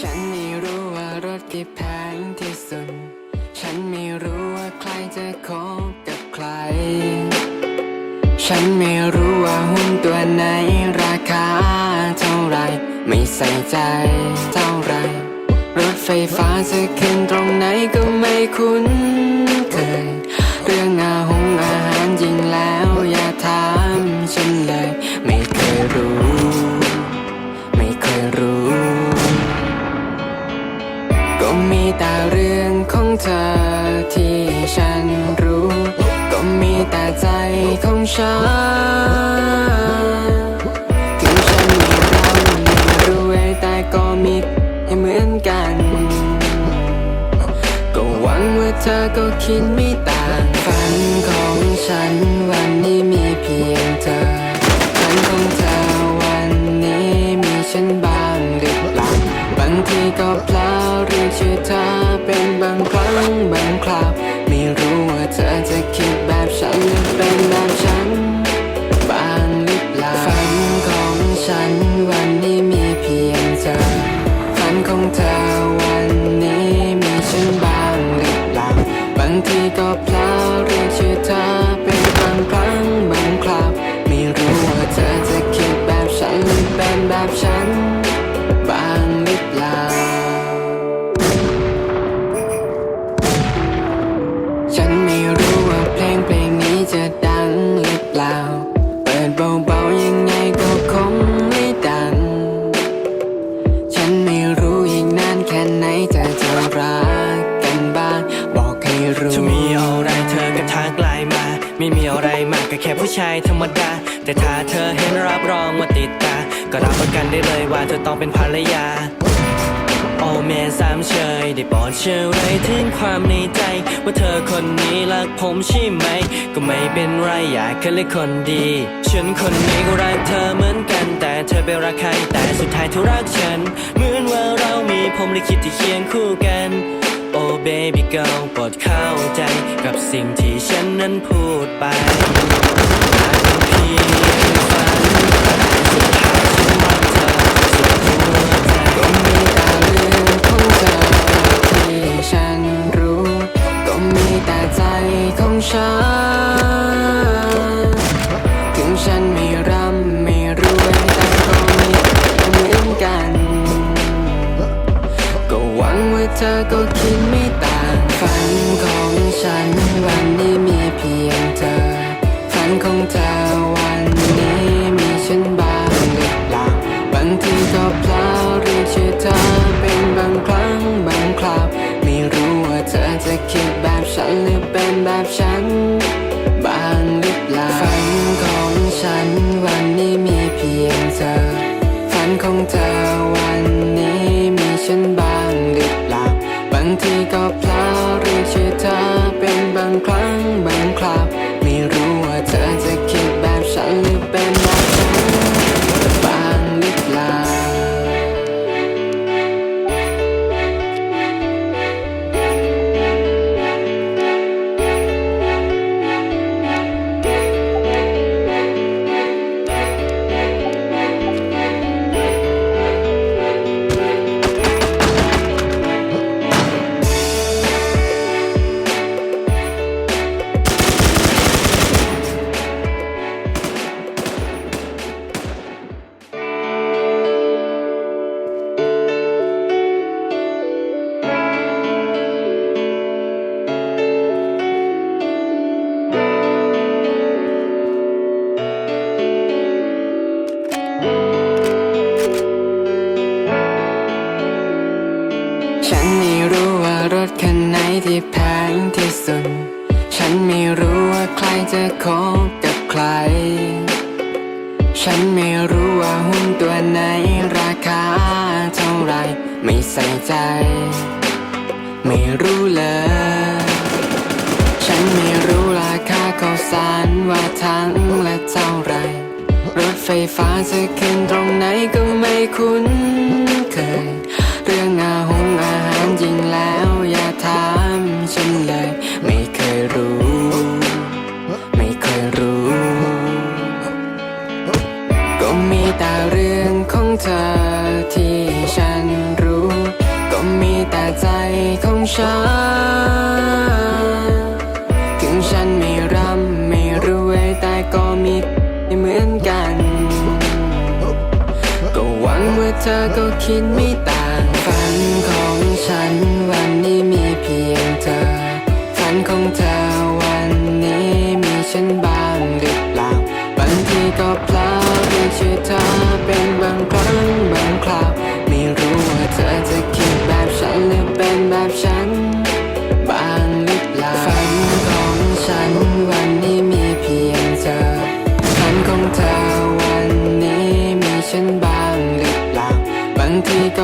ฉันไม่รู้ว่ารถที่แพงที่สุด ฉันไม่รู้ว่าใครจะคบกับใคร ฉันไม่รู้ว่าหุ้นตัวไหนราคาเท่าไร ไม่ใส่ใจเท่าไร รถไฟฟ้าจะขึ้นตรงไหนก็ไม่คุ้น ฉันถึงฉันมีความรวยแต่ก็มีให้เหมือนกัน ก็หวังว่าเธอก็คิดไม่ต่าง เธอวันนี้มีฉันบ้างหรือเปล่า บางทีก็เพลาเรียกชื่อเธอเป็นบางครั้งบางคราว ไม่รู้ว่าเธอจะคิดแบบฉันหรือเป็นแบบฉัน บ้างหรือเปล่า ฉัน ก็แค่ผู้ชายธรรมดา แต่ถ้าเธอเห็นรับรองว่าติดตา ก็รับประกันได้เลยว่าเธอต้องเป็นภรรยา โอ้แม่สามเชยได้โปรดเชื่อไรถึงความในใจ ว่าเธอคนนี้รักผมใช่ไหม ก็ไม่เป็นไรอยากแค่เลือกคนดี ฉันคนนี้ก็รักเธอเหมือนกัน แต่เธอไปรักใครแต่สุดท้ายเธอรักฉัน เหมือนว่าเรามีผมลิขิตที่เคียงคู่กัน โอ้ baby girl โปรดเข้าใจกับสิ่งที่ฉันนั้นพูดไปอาจเป็นเพียงฝันแต่สุดท้ายฉันรักเธอสุดหัวใจ ฉันวันนี้มีเพียงเธอ ฝันของเธอวันนี้มีฉันบ้างหรือเปล่า บางทีก็เพลาเรียกชื่อเธอเป็นบางครั้งบางคราว ใคร ฉันไม่รู้ว่าหุ้นตัวไหนราคาเท่าไร ไม่ใส่ใจ ไม่รู้เลย ฉันไม่รู้ราคาข้าวสารว่าทั้งละเท่าไร รถไฟฟ้าจะขึ้นตรงไหนก็ไม่คุ้นเคย ฉัน ถึงฉันไม่ร่ำไม่รวยแต่ก็มีเหมือนกัน ก็หวังว่าเธอก็คิดไม่ต่างฝันของฉันวันนี้มีเพียงเธอ ฝันของเธอวันนี้มีฉันบ้างหรือเปล่าบางทีก็เพลาเรียกชื่อเธอเป็นบางครั้งบางคราว ของเธอวันนี้มีฉันบ้างหรือเปล่า บางทีก็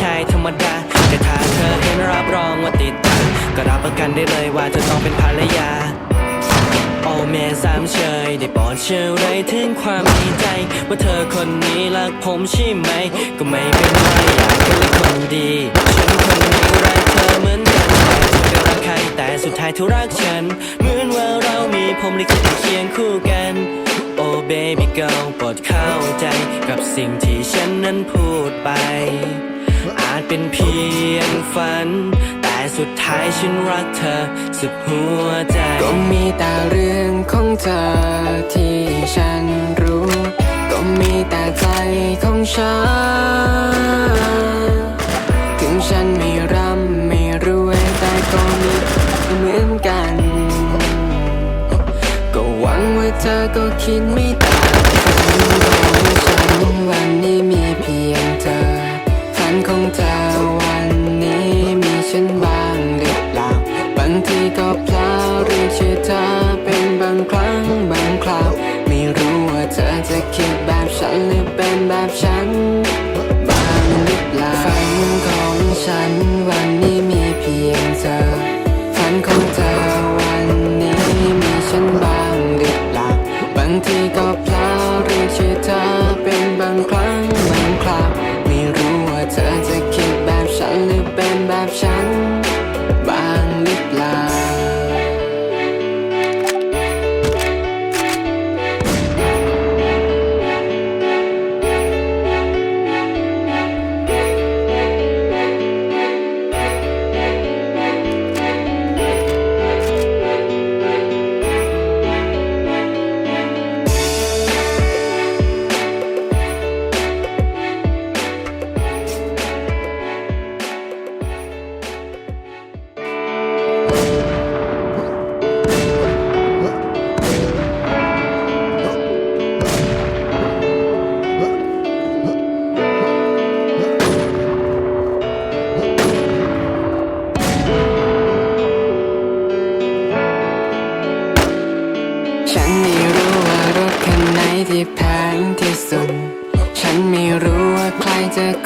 ชายธรรมดา แต่ถ้าเธอเห็นรับรองว่าติดตามก็รับประกันได้เลยว่าเธอต้องเป็นภรรยาโอ้แม่สามเชยได้โปรดเชื่อไรถึงความดีใจ ว่าเธอคนนี้รักผมใช่ไหม ก็ไม่เป็นไรอยากเป็นคนดีฉันคนนี้รักเธอเหมือนกันแต่อก็รักใครแต่สุดท้ายเธอรักฉัน เหมือนว่าเรามีผมลิขิตเคียงคู่กันโอ้ baby girl โปรดเข้าใจกับสิ่งที่ฉันนั้นพูดไป จเป็นเพียงฝัน แต่สุดท้ายฉันรักเธอ สุดหัวใจ ก็มีแต่เรื่องของเธอที่ฉันรู้ ก็มีแต่ใจของฉัน ถึงฉันไม่ร่ำไม่รวยแต่ก็มีเหมือนกัน ก็หวังว่าเธอก็คิดไม่ต่าง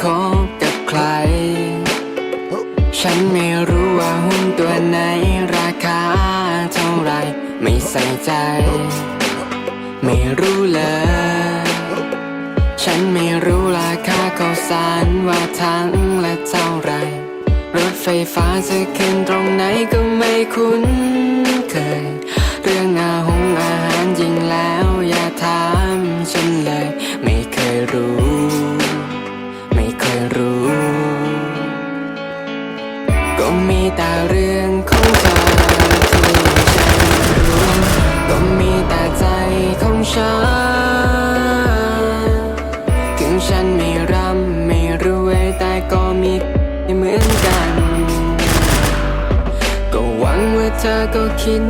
คบกับใคร ฉันไม่รู้ว่าหุ้นตัวไหนราคาเท่าไร ไม่ใส่ใจ ไม่รู้เลย ฉันไม่รู้ราคาข้าวสารว่าทั้งและเท่าไร รถไฟฟ้าจะขึ้นตรงไหนก็ไม่คุ้นเคย เรื่องอาหงอาหารจริงแล้วอย่าถามฉันเลย แต่เรื่องของเธอที่ฉันรู้ก็มีแต่ใจของฉัน ถึงฉันไม่ร่ำไม่รวยแต่ก็มีเหมือนกัน ก็หวังว่าเธอก็คิด